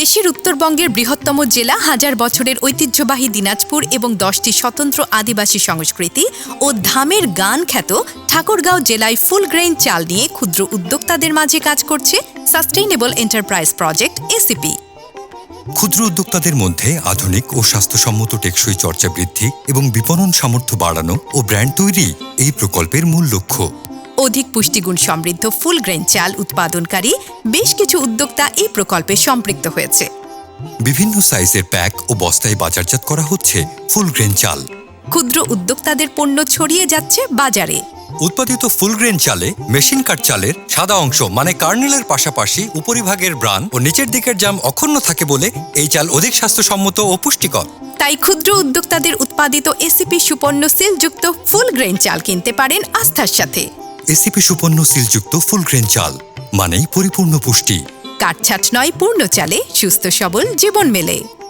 দেশের উত্তরবঙ্গের বৃহত্তম জেলা, হাজার বছরের ঐতিহ্যবাহী দিনাজপুর এবং দশটি স্বতন্ত্র আদিবাসী সংস্কৃতি ও ধামের গান খ্যাত ঠাকুরগাঁও জেলায় ফুল গ্রেইন চাল নিয়ে ক্ষুদ্র উদ্যোক্তাদের মাঝে কাজ করছে সাস্টেইনেবল এন্টারপ্রাইজ প্রজেক্ট এসিপি ক্ষুদ্র উদ্যোক্তাদের মধ্যে আধুনিক ও স্বাস্থ্যসম্মত টেকসই চর্চা বৃদ্ধি এবং বিপণন সামর্থ্য বাড়ানো ও ব্র্যান্ড তৈরি এই প্রকল্পের মূল লক্ষ্য। অধিক পুষ্টিগুণ সমৃদ্ধ ফুল গ্রেইন চাল উৎপাদনকারী বেশ কিছু উদ্যোক্তা এই প্রকল্পে সম্পৃক্ত হয়েছে। বিভিন্ন সাইজের প্যাক ও বস্তায় বাজারজাত করা হচ্ছে ফুল গ্রেন চাল। ক্ষুদ্র উদ্যোক্তাদের পণ্য ছড়িয়ে যাচ্ছে বাজারে। উৎপাদিত ফুল গ্রেন চালে মেশিন কাট চালের সাদা অংশ মানে কার্নেলের পাশাপাশি উপরিভাগের ব্রান ও নিচের দিকের জাম অক্ষুণ্ণ থাকে বলে এই চাল অধিক স্বাস্থ্যসম্মত ও পুষ্টিকর। তাই ক্ষুদ্র উদ্যোক্তাদের উৎপাদিত এসিপি সুপন্ন সিলযুক্ত ফুল গ্রেইন চাল কিনতে পারেন আস্থার সাথে। এসিপি সুপন্ন সিলযুক্ত ফুল গ্রেন চাল, মানেই পরিপূর্ণ পুষ্টি। কাটছাট নয়, পূর্ণ চালে সুস্থ সবল জীবন মেলে।